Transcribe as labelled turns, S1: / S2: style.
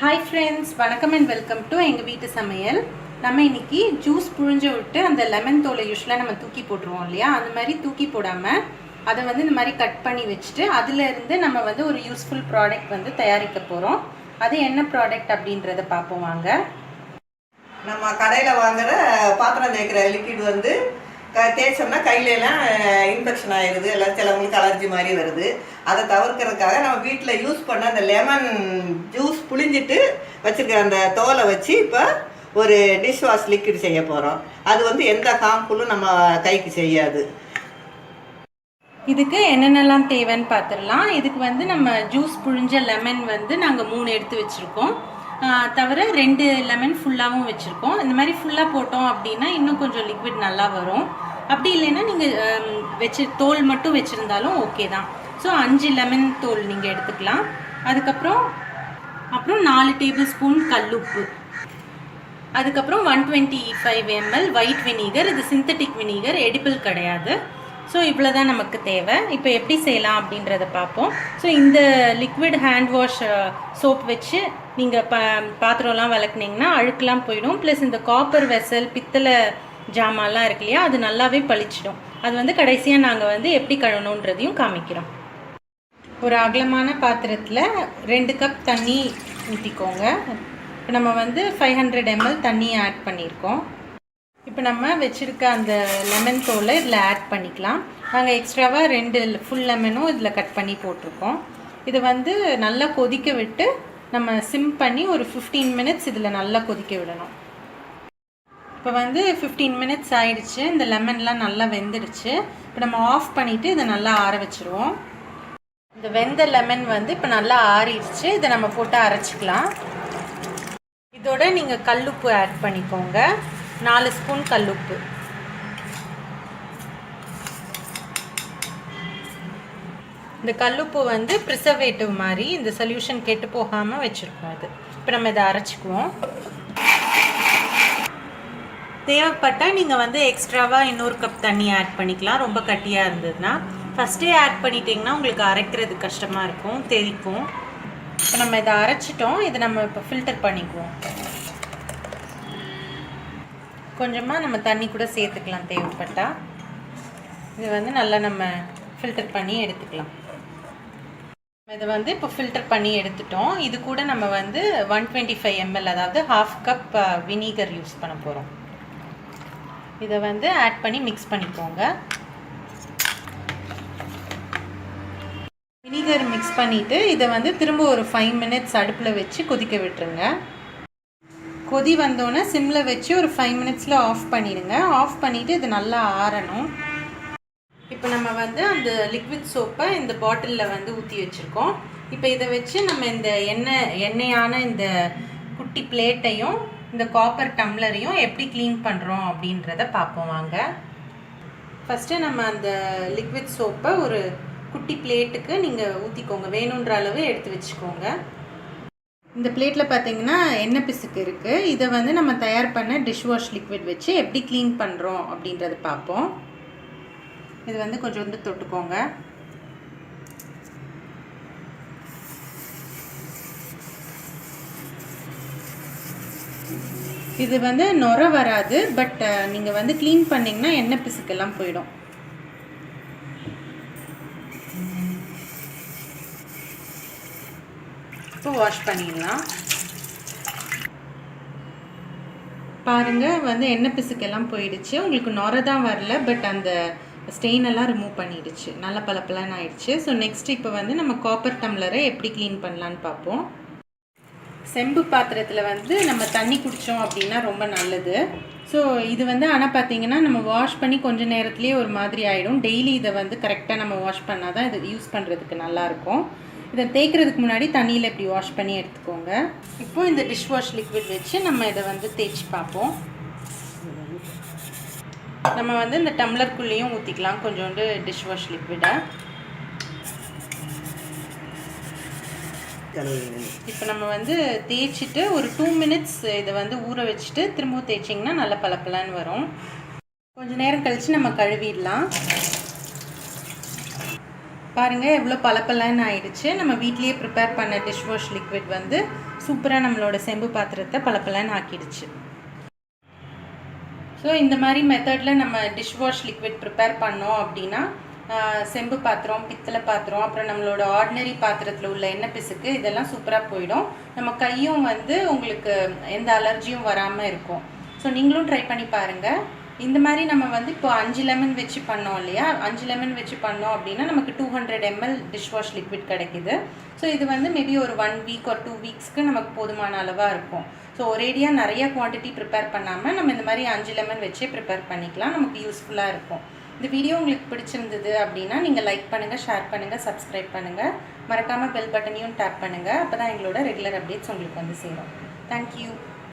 S1: Hi friends வணக்கம் and welcome to எங்கள் வீட்டு சமையல். நம்ம இன்னைக்கு ஜூஸ் புழிஞ்ச விட்டு அந்த லெமன் தோலை யூஸ்வலாக நம்ம தூக்கி போட்டுருவோம் இல்லையா? அந்த மாதிரி தூக்கி போடாமல் அதை வந்து இந்த மாதிரி கட் பண்ணி வச்சுட்டு அதிலிருந்து நம்ம வந்து ஒரு யூஸ்ஃபுல் ப்ராடக்ட் வந்து தயாரிக்க போகிறோம் அது என்ன ப்ராடக்ட் அப்படின்றத பார்ப்போம் வாங்க.
S2: நம்ம கடையில் வாங்குகிற பாத்திரம் தேய்க்கிற லிக்விட் வந்து தேய்ச்சோம்னா கையிலலாம் இன்ஃபெக்ஷன் ஆயிடுது. எல்லாம் சிலவங்களுக்கு அலர்ஜி மாதிரி வருது. அதை தவிர்க்கிறதுக்காக நம்ம வீட்டில் யூஸ் பண்ண அந்த லெமன் ஜூஸ் புளிஞ்சிட்டு வச்சுருக்கிற அந்த தோலை வச்சு இப்போ ஒரு டிஷ் வாஷ் லிக்விட் செய்ய போகிறோம் அது வந்து எந்த ஹார்ம்ஃபுல்லும் நம்ம கைக்கு செய்யாது.
S1: இதுக்கு என்னென்னலாம் தேவைன்னு பார்த்துடலாம் இதுக்கு வந்து நம்ம ஜூஸ் புழிஞ்ச லெமன் வந்து நாங்கள் மூணு எடுத்து வச்சுருக்கோம். தவிர ரெண்டு லெமன் ஃபுல்லாகவும் வச்சுருக்கோம். இந்த மாதிரி ஃபுல்லாக போட்டோம் அப்படின்னா இன்னும் கொஞ்சம் லிக்விட் நல்லா வரும். அப்படி இல்லைன்னா நீங்கள் வச்சு தோல் மட்டும் வச்சுருந்தாலும் ஓகே தான். ஸோ அஞ்சு லெமன் தோல் நீங்கள் எடுத்துக்கலாம். அதுக்கப்புறம் அப்புறம் நாலு டேபிள் ஸ்பூன் கல்லுப்பு அதுக்கப்புறம் one twenty five ML white vinegar இது சிந்தட்டிக் வினிகர் எடிபிள் கிடையாது. ஸோ இவ்வளோ தான் நமக்கு தேவை. இப்போ எப்படி செய்யலாம் அப்படின்றத பார்ப்போம். ஸோ இந்த லிக்விட் ஹேண்ட் வாஷ் சோப் வச்சு நீங்கள் ப பாத்திரம்லாம் விளக்குனீங்கன்னா அழுக்கெலாம் போயிடும். ப்ளஸ் இந்த காப்பர் வெசல் பித்தளை ஜாமான்லாம் இருக்கு இல்லையா? அது நல்லாவே பளிச்சிடும். அது வந்து கடைசியாக நாங்கள் வந்து எப்படி கழுவணுன்றதையும் காமிக்கிறோம். ஒரு அகலமான பாத்திரத்தில் ரெண்டு கப் தண்ணி ஊற்றிக்கோங்க இப்போ நம்ம வந்து ஃபைவ் ஹண்ட்ரட் எம்எல் தண்ணியை ஆட் பண்ணியிருக்கோம். இப்போ நம்ம வச்சுருக்க அந்த லெமன் தோலை இதில் ஆட் பண்ணிக்கலாம். நாங்கள் எக்ஸ்ட்ராவாக ரெண்டு ஃபுல் லெமனும் இதில் கட் பண்ணி போட்டிருக்கோம். இது வந்து நல்லா கொதிக்க விட்டு நம்ம சிம் பண்ணி ஒரு ஃபிஃப்டீன் மினிட்ஸ் இதில் நல்லா கொதிக்க விடணும். இப்போ வந்து ஃபிஃப்டீன் மினிட்ஸ் ஆயிடுச்சு. இந்த லெமன்லாம் நல்லா வெந்துடுச்சு. இப்போ நம்ம ஆஃப் பண்ணிவிட்டு இதை நல்லா ஆற வச்சுருவோம். இந்த வெந்த லெமன் வந்து இப்போ நல்லா ஆறிடுச்சு. இதை நம்ம போட்டு அரைச்சிக்கலாம். இதோட நீங்கள் கல்லுப்பு ஆட் பண்ணிக்கோங்க. நாலு ஸ்பூன் கல்லுப்பு. இந்த கல்லுப்பு வந்து ப்ரிசர்வேட்டிவ் மாதிரி இந்த சொல்யூஷன் கெட்டு போகாமல் வச்சுருக்கோம் இப்போ நம்ம இதை அரைச்சிக்குவோம். தேவைப்பட்டால் நீங்கள் வந்து எக்ஸ்ட்ராவாக இன்னொரு கப் தண்ணி ஆட் பண்ணிக்கலாம். ரொம்ப கட்டியாக இருந்ததுன்னா. ஃபஸ்ட்டே ஆட் பண்ணிட்டீங்கன்னா உங்களுக்கு அரைக்கிறது கஷ்டமாக இருக்கும் தெளிக்கும் இப்போ நம்ம இதை அரைச்சிட்டோம். இதை நம்ம இப்போ ஃபில்டர் பண்ணிக்குவோம். கொஞ்சமாக நம்ம தண்ணி கூட சேர்த்துக்கலாம் தேவைப்பட்டால் இது வந்து நல்லா நம்ம ஃபில்டர் பண்ணி எடுத்துக்கலாம். இதை வந்து இப்போ ஃபில்டர் பண்ணி எடுத்துட்டோம். இது கூட நம்ம வந்து ஒன் டுவெண்ட்டி ஃபைவ் எம்எல் அதாவது ஹாஃப் கப் வினீகர் யூஸ் பண்ண போகிறோம் இதை வந்து ஆட் பண்ணி மிக்ஸ் பண்ணிக்கோங்க. வினிகர் மிக்ஸ் பண்ணிவிட்டு இதை வந்து திரும்ப ஒரு ஃபைவ் மினிட்ஸ் அடுப்பில் வச்சு கொதிக்க விட்டுருங்க. கொதி வந்தோடனே சிம்மில் வச்சு ஒரு ஃபைவ் மினிட்ஸில் ஆஃப் பண்ணிடுங்க. ஆஃப் பண்ணிவிட்டு இது நல்லா ஆறணும். இப்போ நம்ம வந்து அந்த லிக்விட் சோப்பை இந்த பாட்டிலில் வந்து ஊற்றி வச்சுருக்கோம். இப்போ இதை வச்சு நம்ம இந்த எண்ணெய் எண்ணெயான இந்த குட்டி பிளேட்டையும் இந்த காப்பர் டம்ளரையும் எப்படி க்ளீன் பண்ணுறோம் அப்படின்றத பார்ப்போம் வாங்க. ஃபஸ்ட்டு நம்ம அந்த லிக்விட் சோப்பை ஒரு குட்டி பிளேட்டுக்கு நீங்கள் ஊற்றிக்கோங்க வேணுன்ற அளவு எடுத்து வச்சுக்கோங்க. இந்த பிளேட்டில் பார்த்தீங்கன்னா எண்ணெய் பிசுக்கு இருக்குது இதை வந்து நம்ம தயார் பண்ண டிஷ் வாஷ் லிக்விட் வச்சு எப்படி க்ளீன் பண்ணுறோம் அப்படின்றத பார்ப்போம். இது வந்து கொஞ்சம் வந்து தொட்டுக்கோங்க. இது வந்து நுர வராது பட் நீங்கள் வந்து க்ளீன் பண்ணிங்கன்னா எண்ணெய் பிசுக்கெல்லாம் போயிடும். இப்போ வாஷ் பண்ணிடலாம். பாருங்க வந்து எண்ணெய் பிசுக்கெல்லாம் போயிடுச்சு. உங்களுக்கு நுர தான் வரல பட் அந்த ஸ்டெயின் எல்லாம் ரிமூவ் பண்ணிடுச்சு. நல்ல பளபளன்னு ஆயிடுச்சு. ஸோ நெக்ஸ்ட் இப்போ வந்து நம்ம காப்பர் டம்ளரை எப்படி க்ளீன் பண்ணலான்னு பார்ப்போம். செம்பு பாத்திரத்தில் வந்து நம்ம தண்ணி குடித்தோம் அப்படின்னா ரொம்ப நல்லது. ஸோ இது வந்து ஆனால் பார்த்தீங்கன்னா நம்ம வாஷ் பண்ணி கொஞ்சம் நேரத்துலேயே ஒரு மாதிரி ஆகிடும் டெய்லி இதை வந்து கரெக்டாக நம்ம வாஷ் பண்ணால் தான் இது யூஸ் பண்ணுறதுக்கு நல்லாயிருக்கும். இதை தேய்க்கிறதுக்கு முன்னாடி தண்ணியில் இப்படி வாஷ் பண்ணி எடுத்துக்கோங்க. இப்போ இந்த டிஷ் வாஷ் லிக்விட் வச்சு நம்ம இதை வந்து தேய்ச்சி பார்ப்போம். நம்ம வந்து இந்த டம்ளர்க்குள்ளேயும் ஊற்றிக்கலாம் கொஞ்சோண்டு டிஷ் வாஷ் லிக்விடை இப்போ நம்ம வந்து தேய்ச்சிட்டு ஒரு டூ மினிட்ஸ் இதை வந்து ஊற வச்சுட்டு திரும்பவும் தேய்ச்சிங்கன்னா நல்ல பளபளன்னு வரும். கொஞ்ச நேரம் கழித்து நம்ம கழுவிடலாம். பாருங்கள் எவ்வளோ பளபளன்னு ஆயிடுச்சு. நம்ம வீட்லேயே ப்ரிப்பேர் பண்ண டிஷ் வாஷ் லிக்விட் வந்து சூப்பராக நம்மளோட செம்பு பாத்திரத்தை பளபளன்னு ஆக்கிடுச்சு. ஸோ இந்த மாதிரி மெத்தடில் நம்ம டிஷ் வாஷ் லிக்விட் ப்ரிப்பேர் பண்ணோம் அப்படின்னா செம்பு பாத்திரம் பித்தளை பாத்திரம் அப்புறம் நம்மளோட ஆர்டினரி பாத்திரத்தில் உள்ள எண்ணெய் பிசுக்கு இதெல்லாம் சூப்பராக போயிடும். நம்ம கையும் வந்து உங்களுக்கு எந்த அலர்ஜியும் வராமல் இருக்கும். ஸோ நீங்களும் ட்ரை பண்ணி பாருங்கள் இந்த மாதிரி நம்ம வந்து இப்போ அஞ்சு லெமன் வச்சு பண்ணோம் இல்லையா? அஞ்சு லெமன் வச்சு பண்ணோம் அப்படின்னா நமக்கு two hundred ML dish wash liquid கிடைக்குது. ஸோ இது வந்து மேபி ஒரு ஒன் வீக் ஒரு டூ வீக்ஸ்க்கு நமக்கு போதுமான அளவாக இருக்கும். ஸோ ஒரேடியாக நிறைய குவாண்டிட்டி ப்ரிப்பேர் பண்ணாமல் நம்ம இந்த மாதிரி அஞ்சு லெமன் வச்சே ப்ரிப்பேர் பண்ணிக்கலாம். நமக்கு யூஸ்ஃபுல்லாக இருக்கும். இந்த வீடியோ உங்களுக்கு பிடிச்சிருந்தது அப்படின்னா நீங்கள் லைக் பண்ணுங்கள் ஷேர் பண்ணுங்கள் சப்ஸ்கிரைப் பண்ணுங்கள் மறக்காமல் பெல் பட்டனையும் டேப் பண்ணுங்கள் அப்போ தான் எங்களோட ரெகுலர் அப்டேட்ஸ் உங்களுக்கு வந்து சேரும். தேங்க்யூ